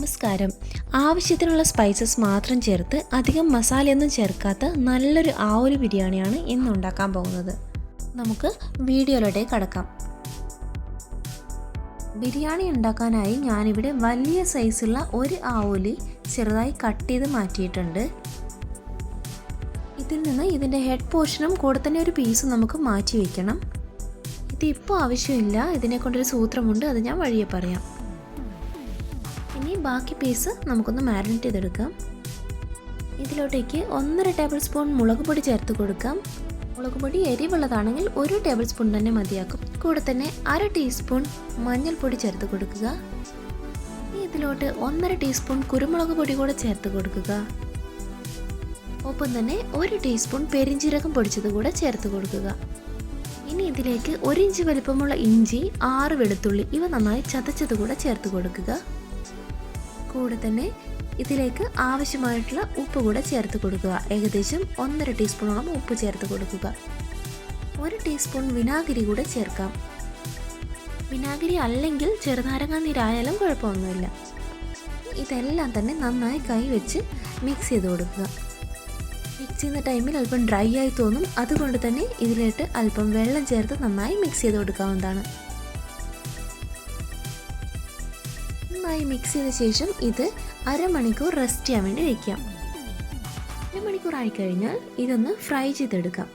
നമസ്കാരം. ആവശ്യത്തിനുള്ള സ്പൈസസ് മാത്രം ചേർത്ത് അധികം മസാലയൊന്നും ചേർക്കാത്ത നല്ലൊരു ആവൊരു ബിരിയാണിയാണ് ഇന്ന് ഉണ്ടാക്കാൻ പോകുന്നത്. നമുക്ക് വീഡിയോയിലോട്ടേ കടക്കാം. ബിരിയാണി ഉണ്ടാക്കാനായി ഞാനിവിടെ വലിയ സൈസുള്ള ഒരു ആവോലി ചെറുതായി കട്ട് ചെയ്ത് മാറ്റിയിട്ടുണ്ട്. ഇതിൽ നിന്ന് ഇതിന്റെ ഹെഡ് പോർഷനും കൂടെ തന്നെ ഒരു പീസും നമുക്ക് മാറ്റി വയ്ക്കണം ഇതിപ്പോൾ ആവശ്യമില്ല. ഇതിനെ കൊണ്ടൊരു സൂത്രമുണ്ട്. അത് ഞാൻ വഴിയെ പറയാം. ബാക്കി പീസ് നമുക്കൊന്ന് മാരിനേറ്റ് ചെയ്തെടുക്കാം. ഇതിലോട്ടേക്ക് ഒന്നര ടേബിൾ സ്പൂൺ മുളക് പൊടി ചേർത്ത് കൊടുക്കാം. മുളക് പൊടി എരിവുള്ളതാണെങ്കിൽ ഒരു ടേബിൾ സ്പൂൺ തന്നെ മതിയാക്കും. കൂടെ തന്നെ അര ടീസ്പൂൺ മഞ്ഞൾപ്പൊടി ചേർത്ത് കൊടുക്കുക. ഇതിലോട്ട് ഒന്നര ടീസ്പൂൺ കുരുമുളക് പൊടി കൂടെ ചേർത്ത് കൊടുക്കുക. ഒപ്പം തന്നെ ഒരു ടീസ്പൂൺ പെരിഞ്ചീരകം പൊടിച്ചത് കൂടെ ചേർത്ത് കൊടുക്കുക. ഇനി ഇതിലേക്ക് ഒരു ഇഞ്ച് വലിപ്പമുള്ള ഇഞ്ചി ആറ് വെളുത്തുള്ളി ഇവ നന്നായി ചതച്ചത് കൂടെ ചേർത്ത് കൊടുക്കുക. കൂടെ തന്നെ ഇതിലേക്ക് ആവശ്യമായിട്ടുള്ള ഉപ്പ് കൂടെ ചേർത്ത് കൊടുക്കുക. ഏകദേശം ഒന്നര ടീസ്പൂണോളം ഉപ്പ് ചേർത്ത് കൊടുക്കുക. ഒരു ടീസ്പൂൺ വിനാഗിരി കൂടെ ചേർക്കാം. വിനാഗിരി അല്ലെങ്കിൽ ചെറുനാരങ്ങ നീരായാലും കുഴപ്പമൊന്നുമില്ല. ഇതെല്ലാം തന്നെ നന്നായി കൈ വെച്ച് മിക്സ് ചെയ്ത് കൊടുക്കുക. മിക്സ് ചെയ്യുന്ന ടൈമിൽ അല്പം ഡ്രൈ ആയി തോന്നും. അതുകൊണ്ട് തന്നെ ഇതിലേക്ക് അല്പം വെള്ളം ചേർത്ത് നന്നായി മിക്സ് ചെയ്ത് കൊടുക്കാവുന്നതാണ്. നന്നായി മിക്സ് ചെയ്ത ശേഷം ഇത് അരമണിക്കൂർ റെസ്റ്റ് ചെയ്യാൻ വേണ്ടി വയ്ക്കാം അരമണിക്കൂർ ആയിക്കഴിഞ്ഞാൽ ഇതൊന്ന് ഫ്രൈ ചെയ്തെടുക്കാം.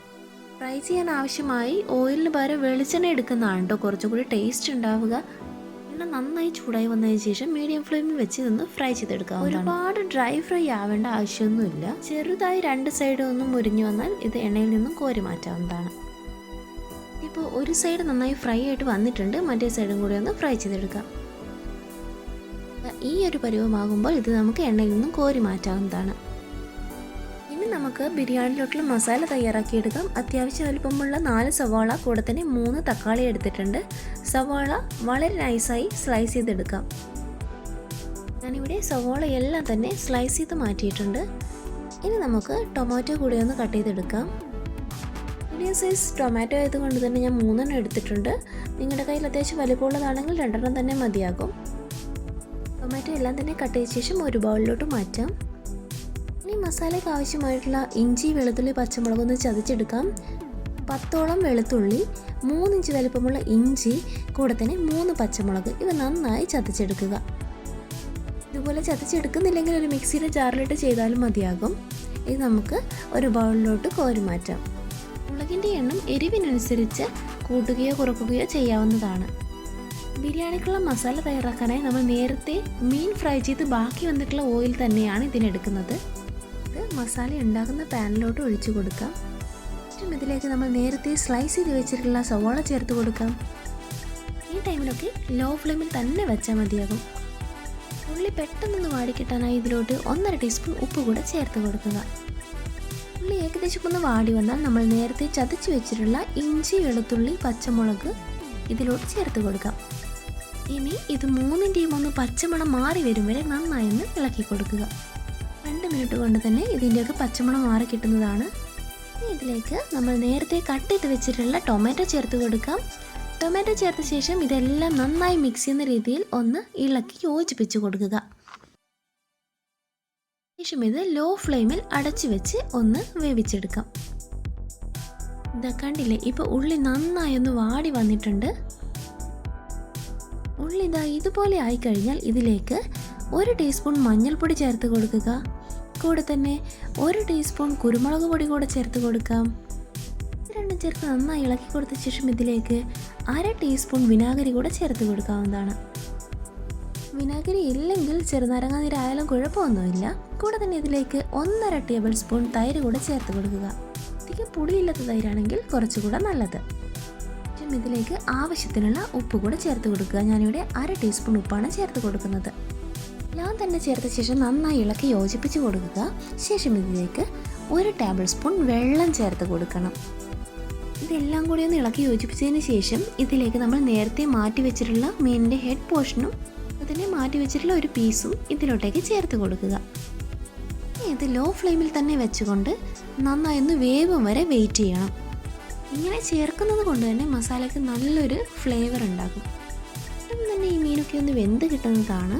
ഫ്രൈ ചെയ്യാൻ ആവശ്യമായി ഓയിലിന് പകരം വെളിച്ചെണ്ണ എടുക്കുന്നതാണ് കേട്ടോ കുറച്ചും കൂടി ടേസ്റ്റ് ഉണ്ടാവുക. എണ്ണ നന്നായി ചൂടായി വന്നതിന് ശേഷം മീഡിയം ഫ്ലെയിമിൽ വെച്ച് ഇതൊന്ന് ഫ്രൈ ചെയ്തെടുക്കാം. ഒരുപാട് ഡ്രൈ ഫ്രൈ ആവേണ്ട ആവശ്യമൊന്നുമില്ല. ചെറുതായി രണ്ട് സൈഡും ഒന്ന് മുരിഞ്ഞു വന്നാൽ ഇത് എണ്ണയിൽ നിന്നും കോരി മാറ്റാവുന്നതാണ്. ഇപ്പോൾ ഒരു സൈഡ് നന്നായി ഫ്രൈ ആയിട്ട് വന്നിട്ടുണ്ട്. മറ്റേ സൈഡും കൂടി ഒന്ന് ഫ്രൈ ചെയ്തെടുക്കാം. ഈ ഒരു പരുവമാകുമ്പോൾ ഇത് നമുക്ക് എണ്ണയിൽ നിന്നും കോരി മാറ്റാവുന്നതാണ്. ഇനി നമുക്ക് ബിരിയാണിയിലോട്ടുള്ള മസാല തയ്യാറാക്കിയെടുക്കാം. അത്യാവശ്യം വലുപ്പമുള്ള നാല് സവാള കൂടെ തന്നെ മൂന്ന് തക്കാളി എടുത്തിട്ടുണ്ട്. സവാള വളരെ നൈസായി സ്ലൈസ് ചെയ്തെടുക്കാം. ഞാനിവിടെ സവാള എല്ലാം തന്നെ സ്ലൈസ് ചെയ്ത് മാറ്റിയിട്ടുണ്ട്. ഇനി നമുക്ക് ടൊമാറ്റോ കൂടി ഒന്ന് കട്ട് ചെയ്തെടുക്കാം. മീഡിയം സൈസ് ടൊമാറ്റോ ആയതുകൊണ്ട് തന്നെ ഞാൻ മൂന്നെണ്ണം എടുത്തിട്ടുണ്ട്. നിങ്ങളുടെ കയ്യിൽ അത്യാവശ്യം വലുപ്പമുള്ളതാണെങ്കിൽ രണ്ടെണ്ണം തന്നെ മതിയാകും. ടൊമാറ്റോ എല്ലാം തന്നെ കട്ട് ചെയ്ത ശേഷം ഒരു ബൗളിലോട്ട് മാറ്റാം. ഇനി മസാലയ്ക്ക് ആവശ്യമായിട്ടുള്ള ഇഞ്ചി വെളുത്തുള്ളി പച്ചമുളക് ഒന്ന് ചതച്ചെടുക്കാം. പത്തോളം വെളുത്തുള്ളി മൂന്നിഞ്ച് വലുപ്പമുള്ള ഇഞ്ചി കൂടെ തന്നെ മൂന്ന് പച്ചമുളക് ഇവ നന്നായി ചതച്ചെടുക്കുക. ഇതുപോലെ ചതച്ചെടുക്കുന്നില്ലെങ്കിൽ ഒരു മിക്സിയുടെ ജാറിലിട്ട് ചെയ്താലും മതിയാകും. ഇത് നമുക്ക് ഒരു ബൗളിലോട്ട് കോരി മാറ്റാം. മുളകിന്റെ എണ്ണം എരിവിനനുസരിച്ച് കൂട്ടുകയോ കുറക്കുകയോ ചെയ്യാവുന്നതാണ്. ബിരിയാണിക്കുള്ള മസാല തയ്യാറാക്കാനായി നമ്മൾ നേരത്തെ മീൻ ഫ്രൈ ചെയ്ത് ബാക്കി വന്നിട്ടുള്ള ഓയിൽ തന്നെയാണ് ഇതിനെടുക്കുന്നത്. ഇത് മസാല ഉണ്ടാക്കുന്ന പാനിലോട്ട് ഒഴിച്ചു കൊടുക്കാം. ഏറ്റവും ഇതിലേക്ക് നമ്മൾ നേരത്തെ സ്ലൈസ് ചെയ്ത് വെച്ചിട്ടുള്ള സവോള ചേർത്ത് കൊടുക്കാം. ഈ ടൈമിലൊക്കെ ലോ ഫ്ലെയിമിൽ തന്നെ വെച്ചാൽ മതിയാകും. ഉള്ളി പെട്ടെന്നൊന്ന് വാടിക്കിട്ടാനായി ഇതിലോട്ട് ഒന്നര ടീസ്പൂൺ ഉപ്പ് കൂടെ ചേർത്ത് കൊടുക്കുക. ഉള്ളി ഏകദേശം ഒന്ന് വാടി വന്നാൽ നമ്മൾ നേരത്തെ ചതച്ച് വെച്ചിട്ടുള്ള ഇഞ്ചി വെളുത്തുള്ളി പച്ചമുളക് ഇതിലോട്ട് ചേർത്ത് കൊടുക്കാം. ഇനി ഇത് മൂന്നിന്റെയും ഒന്ന് പച്ചമണം മാറി വരും വരെ നന്നായി ഒന്ന് ഇളക്കി കൊടുക്കുക. രണ്ട് മിനിറ്റ് കൊണ്ട് തന്നെ ഇതിന്റെയൊക്കെ പച്ചമണം മാറി കിട്ടുന്നതാണ്. ഇതിലേക്ക് നമ്മൾ നേരത്തെ കട്ട് ചെയ്ത് വെച്ചിട്ടുള്ള ടൊമാറ്റോ ചേർത്ത് കൊടുക്കാം. ടൊമാറ്റോ ചേർത്ത ശേഷം ഇതെല്ലാം നന്നായി മിക്സ് ചെയ്യുന്ന രീതിയിൽ ഒന്ന് ഇളക്കി യോജിപ്പിച്ച് കൊടുക്കുക. ശേഷം ഇത് ലോ ഫ്ലെയിമിൽ അടച്ചു വെച്ച് ഒന്ന് വേവിച്ചെടുക്കാം. ഇതാ കണ്ടില്ലേ ഇപ്പോൾ ഉള്ളി നന്നായി ഒന്ന് വാടി വന്നിട്ടുണ്ട്. ഉള്ളി ഇതുപോലെ ഇതുപോലെ ആയിക്കഴിഞ്ഞാൽ ഇതിലേക്ക് ഒരു ടീസ്പൂൺ മഞ്ഞൾപ്പൊടി ചേർത്ത് കൊടുക്കുക. കൂടെ തന്നെ ഒരു ടീസ്പൂൺ കുരുമുളക് പൊടി കൂടെ ചേർത്ത് കൊടുക്കാം. രണ്ടും ചേർത്ത് നന്നായി ഇളക്കി കൊടുത്ത ശേഷം ഇതിലേക്ക് അര ടീസ്പൂൺ വിനാഗിരി കൂടെ ചേർത്ത് കൊടുക്കാവുന്നതാണ്. വിനാഗിരി ഇല്ലെങ്കിൽ ചെറുനാരങ്ങ നീരായാലും കുഴപ്പമൊന്നുമില്ല. കൂടെ തന്നെ ഇതിലേക്ക് ഒന്നര ടേബിൾ സ്പൂൺ തൈര് കൂടെ ചേർത്ത് കൊടുക്കുക. അധികം പുളിയില്ലാത്ത തൈരാണെങ്കിൽ കുറച്ചുകൂടെ നല്ലത്. ശേഷം ഇതിലേക്ക് ആവശ്യത്തിനുള്ള ഉപ്പ് കൂടെ ചേർത്ത് കൊടുക്കുക. ഞാനിവിടെ അര ടീസ്പൂൺ ഉപ്പാണ് ചേർത്ത് കൊടുക്കുന്നത്. എല്ലാം തന്നെ ചേർത്ത ശേഷം നന്നായി ഇളക്കി യോജിപ്പിച്ച് കൊടുക്കുക. ശേഷം ഇതിലേക്ക് ഒരു ടേബിൾ സ്പൂൺ വെള്ളം ചേർത്ത് കൊടുക്കണം. ഇതെല്ലാം കൂടി ഒന്ന് ഇളക്കി യോജിപ്പിച്ചതിന് ശേഷം ഇതിലേക്ക് നമ്മൾ നേരത്തെ മാറ്റി വെച്ചിട്ടുള്ള മീനിന്റെ ഹെഡ് പോർഷനും അതിനെ മാറ്റി വെച്ചിട്ടുള്ള ഒരു പീസും ഇതിലോട്ടേക്ക് ചേർത്ത് കൊടുക്കുക. ഇത് ലോ ഫ്ലെയിമിൽ തന്നെ വെച്ചുകൊണ്ട് നന്നായി ഒന്ന് വേവും വരെ വെയിറ്റ് ചെയ്യണം. ഇങ്ങനെ ചേർക്കുന്നത് കൊണ്ട് തന്നെ മസാലയ്ക്ക് നല്ലൊരു ഫ്ലേവർ ഉണ്ടാകും. അപ്പം തന്നെ ഈ മീനൊക്കെ ഒന്ന് വെന്ത് കിട്ടുന്നതാണ്.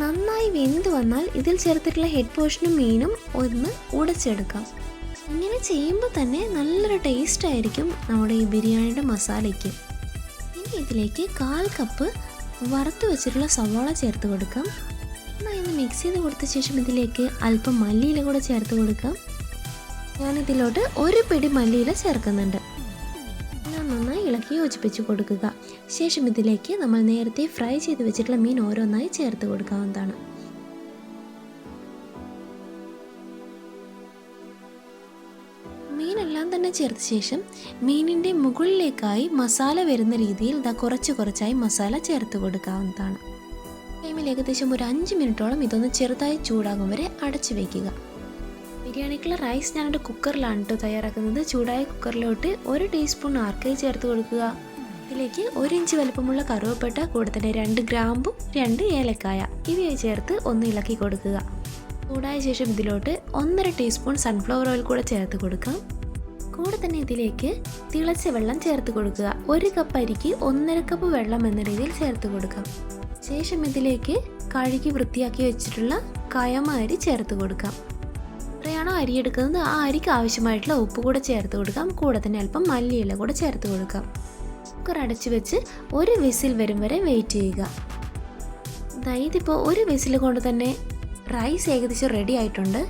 നന്നായി വെന്ത് വന്നാൽ ഇതിൽ ചേർത്തിട്ടുള്ള ഹെഡ് പോർഷനും മീനും ഒന്ന് ഉടച്ചെടുക്കാം. ഇങ്ങനെ ചെയ്യുമ്പോൾ തന്നെ നല്ലൊരു ടേസ്റ്റ് ആയിരിക്കും നമ്മുടെ ഈ ബിരിയാണിയുടെ മസാലയ്ക്ക്. ഇനി ഇതിലേക്ക് കാൽ കപ്പ് വറുത്ത് വെച്ചിട്ടുള്ള സവാള ചേർത്ത് കൊടുക്കാം. നന്നായി ഒന്ന് മിക്സ് ചെയ്ത് കൊടുത്ത ശേഷം ഇതിലേക്ക് അല്പം മല്ലിയില കൂടെ ചേർത്ത് കൊടുക്കാം. ഞാനിതിലോട്ട് ഒരു പിടി മല്ലിയില ചേർക്കുന്നുണ്ട്. നന്നായി ഇളക്കി യോജിപ്പിച്ച് കൊടുക്കുക. ശേഷം ഇതിലേക്ക് നമ്മൾ നേരത്തെ ഫ്രൈ ചെയ്ത് വെച്ചിട്ടുള്ള മീൻ ഓരോന്നായി ചേർത്ത് കൊടുക്കാവുന്നതാണ്. മീനെല്ലാം തന്നെ ചേർത്ത ശേഷം മീനിന്റെ മുകളിലേക്കായി മസാല വരുന്ന രീതിയിൽ ഇതാ കുറച്ച് കുറച്ചായി മസാല ചേർത്ത് കൊടുക്കാവുന്നതാണ്. ടൈമിൽ ഏകദേശം ഒരു അഞ്ച് മിനിറ്റോളം ഇതൊന്ന് ചെറുതായി ചൂടാകും വരെ അടച്ചു വയ്ക്കുക ബിരിയാണിക്കുള്ള റൈസ് ഞാനൊരു കുക്കറിലാണ് കേട്ടോ തയ്യാറാക്കുന്നത്. ചൂടായ കുക്കറിലോട്ട് ഒരു ടീസ്പൂൺ ആർക്കൈ ചേർത്ത് കൊടുക്കുക. ഇതിലേക്ക് ഒരു ഇഞ്ച് വലുപ്പമുള്ള കറുവപ്പട്ട കൂടെ തന്നെ രണ്ട് ഗ്രാമ്പും രണ്ട് ഏലക്കായ ഇവയെ ചേർത്ത് ഒന്ന് ഇളക്കി കൊടുക്കുക. ചൂടായ ശേഷം ഇതിലോട്ട് ഒന്നര ടീസ്പൂൺ സൺഫ്ലവർ ഓയിൽ കൂടെ ചേർത്ത് കൊടുക്കാം. കൂടെ തന്നെ ഇതിലേക്ക് തിളച്ച വെള്ളം ചേർത്ത് കൊടുക്കുക. ഒരു കപ്പ് അരിക്ക് ഒന്നര കപ്പ് വെള്ളം എന്ന രീതിയിൽ ചേർത്ത് കൊടുക്കാം. ശേഷം ഇതിലേക്ക് കഴുകി വൃത്തിയാക്കി വെച്ചിട്ടുള്ള കയമ അരി ചേർത്ത് കൊടുക്കാം. എത്രയാണോ അരി എടുക്കുന്നത്. ആ അരിക്ക് ആവശ്യമായിട്ടുള്ള ഉപ്പ് കൂടെ ചേർത്ത് കൊടുക്കാം. കൂടെ തന്നെ അല്പം മല്ലിയില കൂടെ ചേർത്ത് കൊടുക്കാം. കുക്കർ അടച്ചു വെച്ച് ഒരു വിസിൽ വരും വരെ വെയിറ്റ് ചെയ്യുക. ഇതിപ്പോൾ ഒരു വിസിൽ കൊണ്ട് തന്നെ റൈസ് ഏകദേശം റെഡി ആയിട്ടുണ്ട്.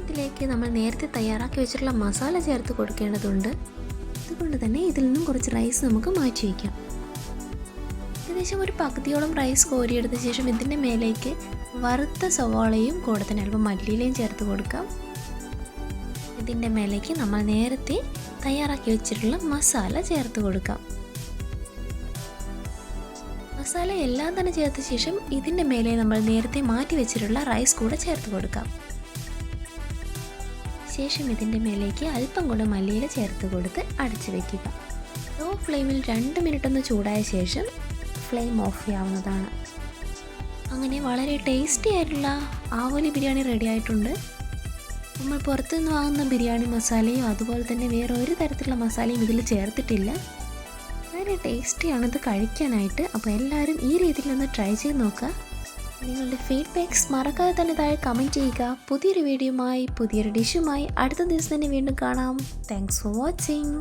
ഇതിലേക്ക് നമ്മൾ നേരത്തെ തയ്യാറാക്കി വെച്ചിട്ടുള്ള മസാല ചേർത്ത് കൊടുക്കേണ്ടതുണ്ട്. അതുകൊണ്ട് തന്നെ ഇതിൽ നിന്നും കുറച്ച് റൈസ് നമുക്ക് മാറ്റി വയ്ക്കാം ഏകദേശം ഒരു പകുതിയോളം റൈസ് കോരിയെടുത്ത ശേഷം ഇതിന്റെ മേലേക്ക് വറുത്ത സവാളയും കൂടെ തന്നെ അല്പം മല്ലിയിലയും ചേർത്ത് കൊടുക്കാം. ഇതിന്റെ മേലേക്ക് നമ്മൾ നേരത്തെ തയ്യാറാക്കി വെച്ചിട്ടുള്ള മസാല ചേർത്ത് കൊടുക്കാം. മസാല എല്ലാം തന്നെ ചേർത്ത ശേഷം ഇതിന്റെ മേലെ നമ്മൾ നേരത്തെ മാറ്റി വെച്ചിട്ടുള്ള റൈസ് കൂടെ ചേർത്ത് കൊടുക്കാം. ശേഷം ഇതിന്റെ മേലേക്ക് അല്പം കൂടെ മല്ലിയില ചേർത്ത് കൊടുത്ത് അടച്ചു വെക്കുക. ലോ ഫ്ലെയിമിൽ രണ്ട് മിനിറ്റ് ഒന്ന് ചൂടായ ശേഷം ഫ്ലെയിം ഓഫ് ചെയ്യാവുന്നതാണ്. അങ്ങനെ വളരെ ടേസ്റ്റി ആയിട്ടുള്ള ആവോലി ബിരിയാണി റെഡി ആയിട്ടുണ്ട്. നമ്മൾ പുറത്തുനിന്ന് വാങ്ങുന്ന ബിരിയാണി മസാലയോ അതുപോലെ തന്നെ വേറെ ഒരു തരത്തിലുള്ള മസാലയും ഇതിൽ ചേർത്തിട്ടില്ല. വളരെ ടേസ്റ്റിയാണ് ഇത് കഴിക്കാനായിട്ട്. അപ്പോൾ എല്ലാവരും ഈ രീതിയിൽ ഒന്ന് ട്രൈ ചെയ്ത് നോക്കുക. നിങ്ങളുടെ ഫീഡ്ബാക്ക്സ് മറക്കാതെ തന്നെ താഴെ കമന്റ് ചെയ്യുക. പുതിയൊരു വീഡിയോയുമായി പുതിയൊരു ഡിഷുമായി അടുത്ത ദിവസം തന്നെ വീണ്ടും കാണാം. Thanks for watching